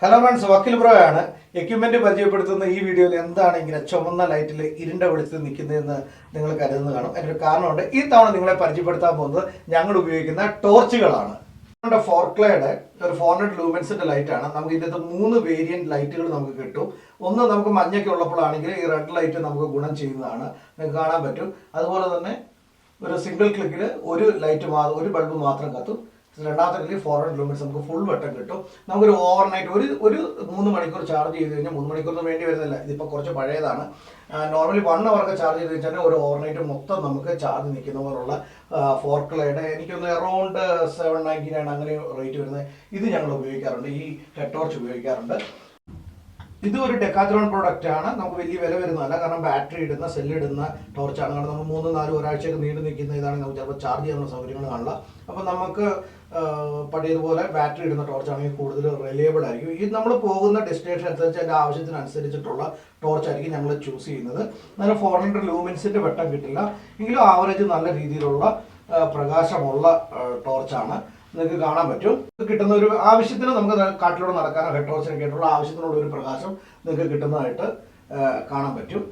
Hello friends Vakeel pro ആണ്. Equipment പരിചയപ്പെടുത്തുന്ന ഈ വീഡിയോയിൽ എന്താണ് ഇങ്ങനെ ചുമന്ന ലൈറ്റിൽ ഇരുണ്ട വെളിച്ചത്തിൽ നിൽക്കുന്നതെന്ന് നിങ്ങൾ കരുതുന്നത് കാണും. അതിന്റെ ഒരു കാരണമുണ്ട്. ഈ തവണ നിങ്ങളെ പരിചയപ്പെടുത്താൻ പോകുന്നത് ഞങ്ങൾ ഉപയോഗിക്കുന്ന ടോർച്ചുകളാണ് നമ്മുടെ ഫോർക്ലയുടെ ഒരു ഫോർ ഹൺഡ്രഡ് ലൂമെൻസിന്റെ ലൈറ്റ് ആണ്. നമുക്ക് ഇതിനകത്ത് മൂന്ന് വേരിയന്റ് ലൈറ്റുകൾ നമുക്ക് കിട്ടും. ഒന്ന് നമുക്ക് മഞ്ഞൊക്കെ ഉള്ളപ്പോഴാണെങ്കിൽ ഈ റെഡ് ലൈറ്റ് നമുക്ക് ഗുണം ചെയ്യുന്നതാണ്. നിങ്ങൾക്ക് കാണാൻ പറ്റും. അതുപോലെ തന്നെ ഒരു സിംഗിൾ ക്ലിക്കിൽ ഒരു ലൈറ്റ് മാ ഒരു ബൾബ് മാത്രം കത്തും. രണ്ടാമത്തെ കളി ഫോർ ഹൺഡ്രഡ് കിലോമീറ്റർ നമുക്ക് ഫുൾ വട്ടം കിട്ടും. നമുക്കൊരു ഓവർ നൈറ്റ് ഒരു ഒരു മൂന്ന് മണിക്കൂർ ചാർജ് ചെയ്ത് കഴിഞ്ഞാൽ മൂന്ന് മണിക്കൂറിന് വേണ്ടി വരുന്നില്ല. ഇതിപ്പോൾ കുറച്ച് പഴയതാണ്. നോർമലി വൺ അവർക്ക് ചാർജ് ചെയ്ത് കഴിഞ്ഞാൽ ഒരു ഓവർ നൈറ്റ് മൊത്തം നമുക്ക് ചാർജ് നിൽക്കുന്ന പോലുള്ള ഫോർക്ലയുടെ എനിക്കൊന്ന് അറൗണ്ട് സെവൻ നയന്റി നയൻ അങ്ങനെ റേറ്റ് വരുന്നത്. ഇത് ഞങ്ങൾ ഉപയോഗിക്കാറുണ്ട്. ഈ ഹെഡ് ടോർച്ച് ഉപയോഗിക്കാറുണ്ട്. ഇത് ഒരു ഡെക്കാത്രോൺ പ്രോഡക്റ്റ് ആണ്. നമുക്ക് വലിയ വില വരുന്നതല്ല. കാരണം ബാറ്ററി ഇടുന്ന സെല്ലിടുന്ന ടോർച്ചാണ് കാരണം നമ്മൾ മൂന്ന് നാല് ഒരാഴ്ചയൊക്കെ നീണ്ടു നിൽക്കുന്ന ഇതാണ് നമുക്ക് ചിലപ്പോൾ ചാർജ് ചെയ്യാനുള്ള സൗകര്യങ്ങൾ കാണില്ല അപ്പോൾ നമുക്ക് പഴയതുപോലെ ബാറ്ററി ഇടുന്ന ടോർച്ചാണെങ്കിൽ കൂടുതൽ റിലയബിൾ ആയിരിക്കും. ഇത് നമ്മൾ പോകുന്ന ഡെസ്റ്റിനേഷൻ അനുസരിച്ച് അതിന്റെ ആവശ്യത്തിനനുസരിച്ചിട്ടുള്ള ടോർച്ചായിരിക്കും നമ്മൾ ചൂസ് ചെയ്യുന്നത്. നല്ല ഫോർ ഹൺഡ്രഡ് ലൂമിൻസിന്റെ വെട്ടം കിട്ടില്ല. എങ്കിലും ആവറേജ് നല്ല രീതിയിലുള്ള പ്രകാശമുള്ള ടോർച്ചാണ് നിങ്ങൾക്ക് കാണാൻ പറ്റും. കിട്ടുന്ന ഒരു ആവശ്യത്തിന് നമുക്ക് കാട്ടിലൂടെ നടക്കാനോ ഹെഡ് ടോർച്ചിനൊക്കെ ആയിട്ടുള്ള ആവശ്യത്തിനുള്ള ഒരു പ്രകാശം നിങ്ങൾക്ക് കിട്ടുന്നതായിട്ട് കാണാൻ പറ്റും.